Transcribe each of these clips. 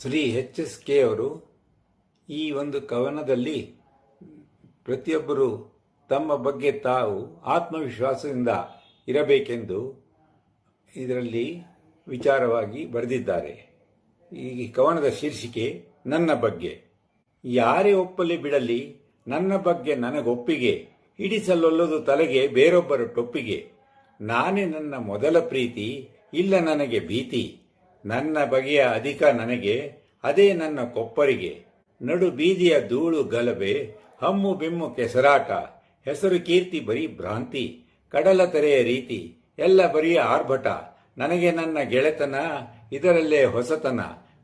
Shri H S K ಅವರು ಈ ಒಂದು ಕವನದಲ್ಲಿ ಪ್ರತಿಯೊಬ್ಬರು ತಮ್ಮ ಬಗ್ಗೆ ತಾವು ಆತ್ಮವಿಶ್ವಾಸದಿಂದ ಇರಬೇಕೆಂದು ಇದರಲ್ಲಿ ವಿಚಾರವಾಗಿ ಬರೆದಿದ್ದಾರೆ. ಈ ಕವನದ ಶೀರ್ಷಿಕೆ, ನನ್ನ ಬಗ್ಗೆ. ಯಾರೇ ಒಪ್ಪಲಿ ಬಿಡಲಿ, ನನ್ನ ಬಗ್ಗೆ ನನಗೊಪ್ಪಿಗೆ, ಹಿಡಿಸಲೊಲ್ಲದು ತಲೆಗೆ ಬೇರೊಬ್ಬರ ಟೊಪ್ಪಿಗೆ. ನಾನೇ ನನ್ನ ಮೊದಲ ಪ್ರೀತಿ ಇಲ್ಲ ನನಗೆ ಭೀತಿ. ನನ್ನ ಬಗೆಯ ಅಧಿಕ ನನಗೆ, ಅದೇ ನನ್ನ ಕೊಪ್ಪರಿಗೆ. ನಡು ಬೀದಿಯ ಧೂಳು ಗಲಭೆ, ಹಮ್ಮು ಬಿಮ್ಮು ಕೆಸರಾಟ, ಹೆಸರು ಕೀರ್ತಿ ಬರೀ ಭ್ರಾಂತಿ, ಕಡಲ ತೆರೆಯ ರೀತಿ, ಎಲ್ಲ ಬರೀ ಆರ್ಭಟ. ನನಗೆ ನನ್ನ ಗೆಳೆತನ, ಇದರಲ್ಲೇ ಹೊಸತನ.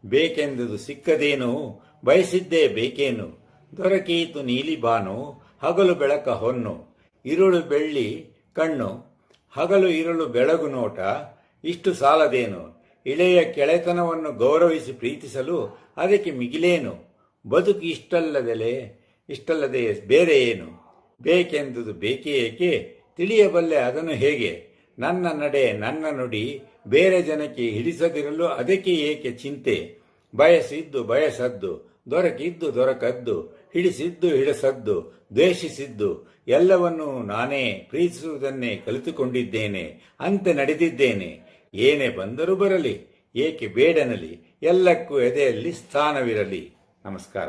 ಬೇಕೆಂದುದು ಸಿಕ್ಕದೇನು? ಬಯಸಿದ್ದೇ ಬೇಕೇನು? ದೊರಕೀತು ನೀಲಿ ಬಾನು, ಹಗಲು ಬೆಳಕ ಹೊನ್ನು. ಇರುಳು ಬೆಳ್ಳಿ ಕಣ್ಣು, ಹಗಲು ಇರುಳು ಬೆಳಗು ನೋಟ. ಇಷ್ಟು ಸಾಲದೇನು? ಇಳೆಯ ಕೆಳೆತನವನ್ನು ಗೌರವಿಸಿ ಪ್ರೀತಿಸಲು ಅದಕ್ಕೆ ಮಿಗಿಲೇನು? ಬದುಕು ಇಷ್ಟಲ್ಲದೆಲೆ, ಇಷ್ಟಲ್ಲದೆ ಬೇರೆ ಏನು? ಬೇಕೆಂದುದು ಬೇಕೇ ಏಕೆ? ತಿಳಿಯಬಲ್ಲೆ ಅದನ್ನು ಹೇಗೆ? ನನ್ನ ನಡೆ, ನನ್ನ ನುಡಿ ಬೇರೆ ಜನಕ್ಕೆ ಹಿಡಿಸದಿರಲು ಅದಕ್ಕೆ ಏಕೆ ಚಿಂತೆ? ಬಯಸಿದ್ದು ಬಯಸದ್ದು, ದೊರಕಿದ್ದು ದೊರಕದ್ದು, ಹಿಡಿಸಿದ್ದು ಹಿಡಸದ್ದು, ದ್ವೇಷಿಸಿದ್ದು, ಎಲ್ಲವನ್ನೂ ನಾನೇ ಪ್ರೀತಿಸುವುದನ್ನೇ ಕಲಿತುಕೊಂಡಿದ್ದೇನೆ, ಅಂತೆ ನಡೆದಿದ್ದೇನೆ. ಏನೇ ಬಂದರೂ ಬರಲಿ ಏಕೆ ಬೇಡನಲಿ ಎಲ್ಲಕ್ಕೂ ಎದೆಯಲ್ಲಿ ಸ್ಥಾನವಿರಲಿ. ನಮಸ್ಕಾರ.